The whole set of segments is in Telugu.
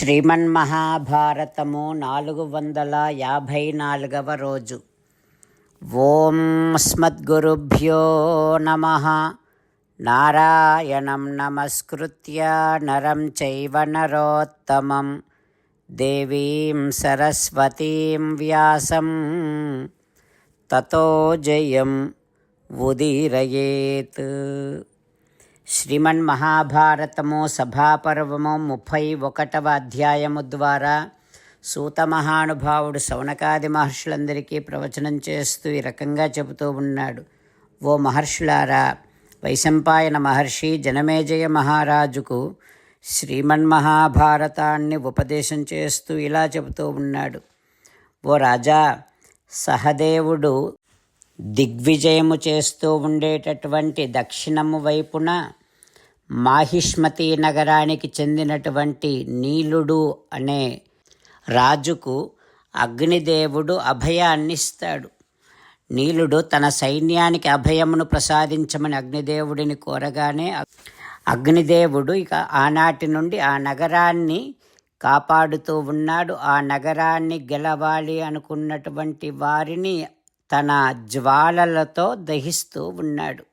శ్రీమన్మహాభారతము నాలుగు వందల యాభై నాలుగవ రోజు. ఓం స్మద్గురుభ్యో నమ. నారాయణం నమస్కృత్య నరం చైవ నరోత్తమం. దేవీం సరస్వతీం వ్యాసం. తతో జయం ఉదీరయేత్. శ్రీమన్ మహాభారతము సభాపర్వము ముప్పై ఒకటవ అధ్యాయము ద్వారా సూత మహానుభావుడు శౌనకాది మహర్షులందరికీ ప్రవచనం చేస్తూ ఈ రకంగా చెబుతూ ఉన్నాడు. ఓ మహర్షులారా వైశంపాయన మహర్షి జనమేజయ మహారాజుకు శ్రీమన్మహాభారతాన్ని ఉపదేశం చేస్తూ ఇలా చెబుతూ ఉన్నాడు. ఓ రాజా సహదేవుడు దిగ్విజయము చేస్తూ ఉండేటటువంటి దక్షిణము వైపున మాహిష్మతి నగరానికి చెందినటువంటి నీలుడు అనే రాజుకు అగ్నిదేవుడు అభయాన్నిస్తాడు. నీలుడు తన సైన్యానికి అభయమును ప్రసాదించమని అగ్నిదేవుడిని కోరగానే అగ్నిదేవుడు ఇక ఆనాటి నుండి ఆ నగరాన్ని కాపాడుతూ ఉన్నాడు. ఆ నగరాన్ని గెలవాలి అనుకున్నటువంటి వారిని తన జ్వాలలతో దహిస్తూ ఉన్నాడు.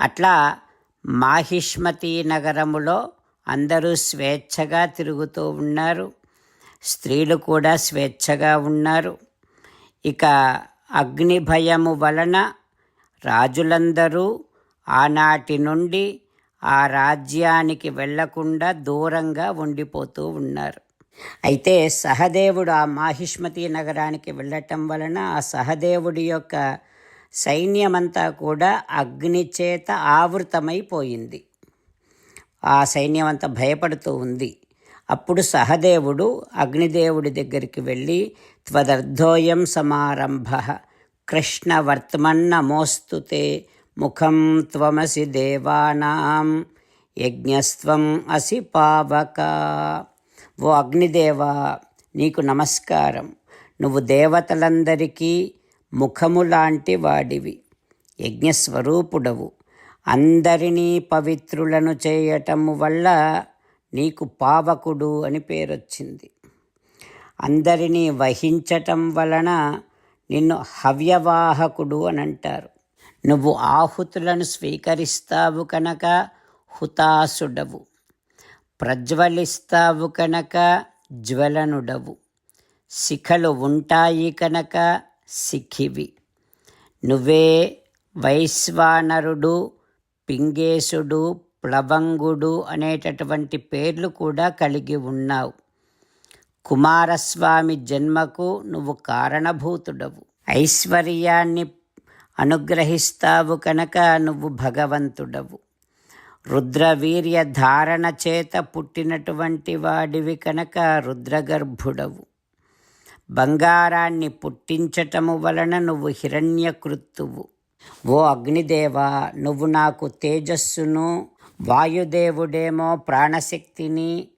అట్లా మాహిష్మతి నగరములో అందరూ స్వేచ్ఛగా తిరుగుతూ ఉన్నారు. స్త్రీలు కూడా స్వేచ్ఛగా ఉన్నారు. ఇక అగ్ని భయము వలన రాజులందరూ ఆనాటి నుండి ఆ రాజ్యానికి వెళ్ళకుండా దూరంగా ఉండిపోతూ ఉన్నారు. అయితే సహదేవుడు ఆ మాహిష్మతి నగరానికి వెళ్ళటం వలన ఆ సహదేవుడి యొక్క సైన్యమంతా కూడా అగ్నిచేత ఆవృతమైపోయింది. ఆ సైన్యమంతా భయపడుతూ ఉంది. అప్పుడు సహదేవుడు అగ్నిదేవుడి దగ్గరికి వెళ్ళి త్వదర్ధోయం సమారంభ కృష్ణ వర్తమన్నమోస్తుతే ముఖం త్వమసి దేవానాం యజ్ఞస్త్వం అసి పావక. ఓ అగ్నిదేవా నీకు నమస్కారం. నువ్వు దేవతలందరికీ ముఖము లాంటి వాడివి. యజ్ఞస్వరూపుడవు. అందరినీ పవిత్రులను చేయటము వల్ల నీకు పావకుడు అని పేరొచ్చింది. అందరినీ వహించటం వలన నిన్ను హవ్యవాహకుడు అని అంటారు నువ్వు ఆహుతులను స్వీకరిస్తావు కనుక హుతాసుడవు ప్రజ్వలిస్తావు కనుక జ్వలనుడవు. శిఖలు ఉంటాయి కనుక సిఖివి నువ్వే వైశ్వానరుడు పింగేశుడు ప్లవంగుడు అనేటటువంటి పేర్లు కూడా కలిగి ఉన్నావు. కుమారస్వామి జన్మకు నువ్వు కారణభూతుడవు. ఐశ్వర్యాన్ని అనుగ్రహిస్తావు కనుక నువ్వు భగవంతుడవు. రుద్రవీర్య ధారణ చేత పుట్టినటువంటి వాడివి కనుక రుద్రగర్భుడవు. బంగారాన్ని పుట్టించటము వలన నువ్వు హిరణ్యకృత్తువు. ఓ అగ్నిదేవా నువ్వు నాకు తేజస్సును వాయుదేవుడేమో ప్రాణశక్తిని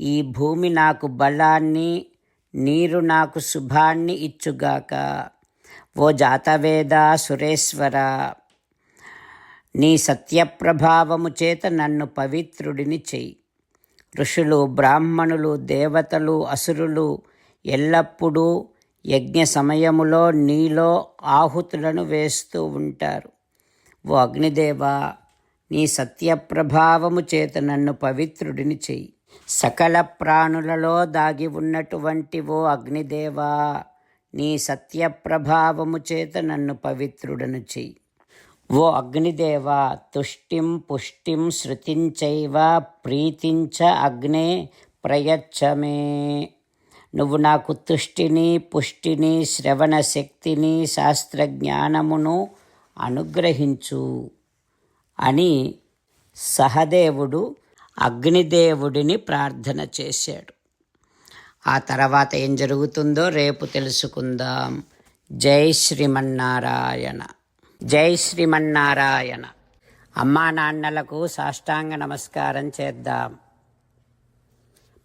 ఈ భూమి నాకు బలాన్ని నీరు నాకు శుభాన్ని ఇచ్చుగాక. ఓ జాతవేద సురేశ్వర నీ సత్యప్రభావము చేత నన్ను పవిత్రుడిని చెయ్యి. ఋషులు బ్రాహ్మణులు దేవతలు అసురులు ఎల్లప్పుడూ యజ్ఞ సమయములో నీలో ఆహుతులను వేస్తూ ఉంటారు. ఓ అగ్నిదేవా నీ సత్యప్రభావము చేత నన్ను పవిత్రుడిని చెయ్యి. సకల ప్రాణులలో దాగి ఉన్నటువంటి ఓ అగ్నిదేవా నీ సత్యప్రభావము చేత నన్ను పవిత్రుడను చెయ్యి. ఓ అగ్నిదేవ తుష్టిం పుష్టిం శృతించైవ ప్రీతించ అగ్నే ప్రయచ్చమే. నువ్వు నాకు తుష్టిని పుష్టిని శ్రవణ శక్తిని శాస్త్రజ్ఞానమును అనుగ్రహించు అని సహదేవుడు అగ్నిదేవుడిని ప్రార్థన చేశాడు. ఆ తర్వాత ఏం జరుగుతుందో రేపు తెలుసుకుందాం. జై శ్రీమన్నారాయణ. జై శ్రీమన్నారాయణ. అమ్మా నాన్నలకు సాష్టాంగ నమస్కారం చేద్దాం.